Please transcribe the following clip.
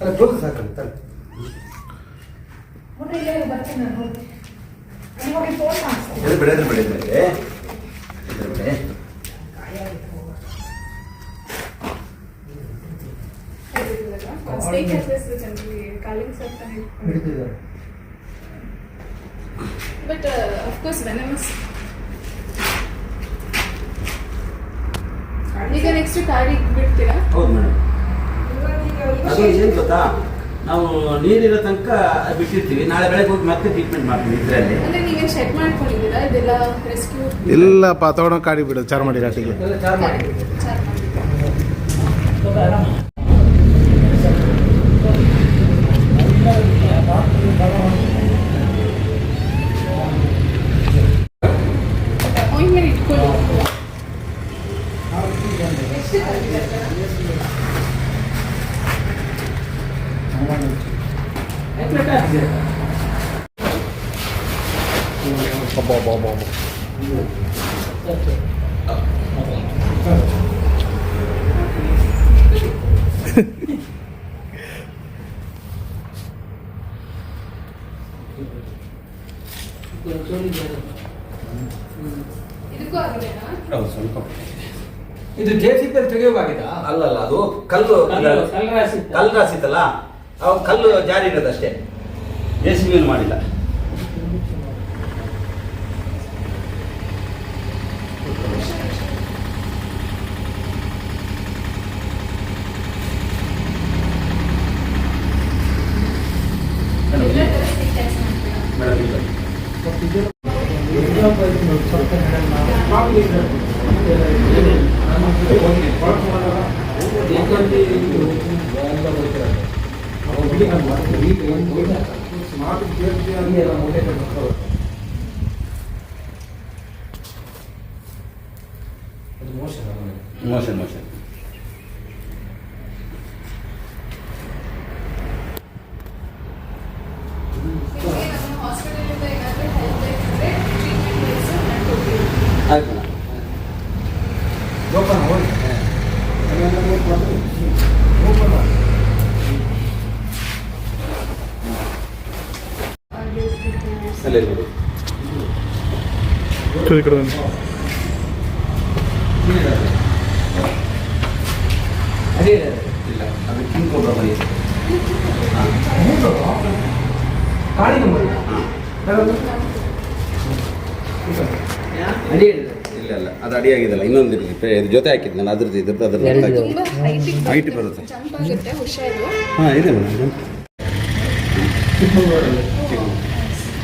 ಅಲ್ಲ ಕ್ಲೋಸ್ ಸಾಕಲ್ಲ ತಲೆ ಬಿಡ ಬಿಡ ಬಿಡ But uh, of course, venomous ಈಗ ನೆಕ್ಸ್ಟ್ ಕಾಡಿಗೆ ಬಿಡ್ತೀರಾ? ಹೌದು ಮೇಡಮ್ ಅದು ಏನು ಗೊತ್ತಾ? ನಾವು ನೀರಿರೋ ತನಕ ಬಿಟ್ಟಿರ್ತೀವಿ. ನಾಳೆ ಬೆಳಗ್ಗೆ ಹೋಗಿ ಮತ್ತೆ ಟ್ರೀಟ್ಮೆಂಟ್ ಮಾಡ್ತೀವಿ ಇದರಲ್ಲಿ. ಅಂದ್ರೆ ನೀವೇನು ಚೆಕ್ ಮಾಡ್ಕೊಂಡಿದ್ದೀರಾ? ಇದೆಲ್ಲ ರೆಸ್ಕ್ಯೂ ಇಲ್ಲಪ್ಪ ತಗೊಂಡು ಕಾಡಿ ಬಿಡೋದು. ಚಾರ್ಮಾಡಿ ಘಾಟಿಗೆ ಚಾರ್ಮಾಡಿ. ಚಾರ್ ಅಬ್ಬಾ ಅಬ್ಬಾ ಅಬ್ಬಾ ಅಬ್ಬಾ. ಇದಕ್ಕೂ ಆಗಿದೆನಾ ಹೌದು ಸ್ವಲ್ಪ ಇದು ಜೆ ಸಿ ಪಿ ತೆಗೆಯುವಾಗಿದೆ ಅಲ್ಲಲ್ಲ ಅದು ಕಲ್ಲು ಕಲ್ಲು- ಕಲ್ಲು ರಾಶಿ ಇತ್ತು. ಕಲ್ಲು ಅವಾಗ ಕಲ್ಲು ಜಾರಿ ಇರೋದಷ್ಟೇ ಜೆ ಸಿ ಬಿ ಮಾಡಿಲ್ಲ. ಮೇಡಮ್ ಇಲ್ಲ ಮೋಷನ್ ಮೋಷನ್ ಹಾಸ್ಪಿಟಲಿಂದ ಏನಾದರೂ ಹೆಲ್ಪ್ ಬೇಕಂದ್ರೆ ಅಲ್ಲೇ ನೋಡಿ ಕಡೆ. ಅದೇ ಇಲ್ಲ ಅದು ಕಿಂಗ್ ಕೋಬ್ರಾ ಅದೇ ಇಲ್ಲ ಇಲ್ಲ ಅದು ಅಡಿಯಾಗಿದಲ್ಲ ಇನ್ನೊಂದು ಇರಲಿ ಇದು ಜೊತೆ ಹಾಕಿದ್ದು ನಾನು ಅದ್ರದ್ದು ಇದ್ರದ್ದು ಅದ್ರದ್ದು ಹೈಟ್ ಬರುತ್ತೆ. ಜಂಪ್ ಆಗುತ್ತೆ ಹುಷಾರು. ಹಾಂ ಇದೆ ಮೇಡಮ್.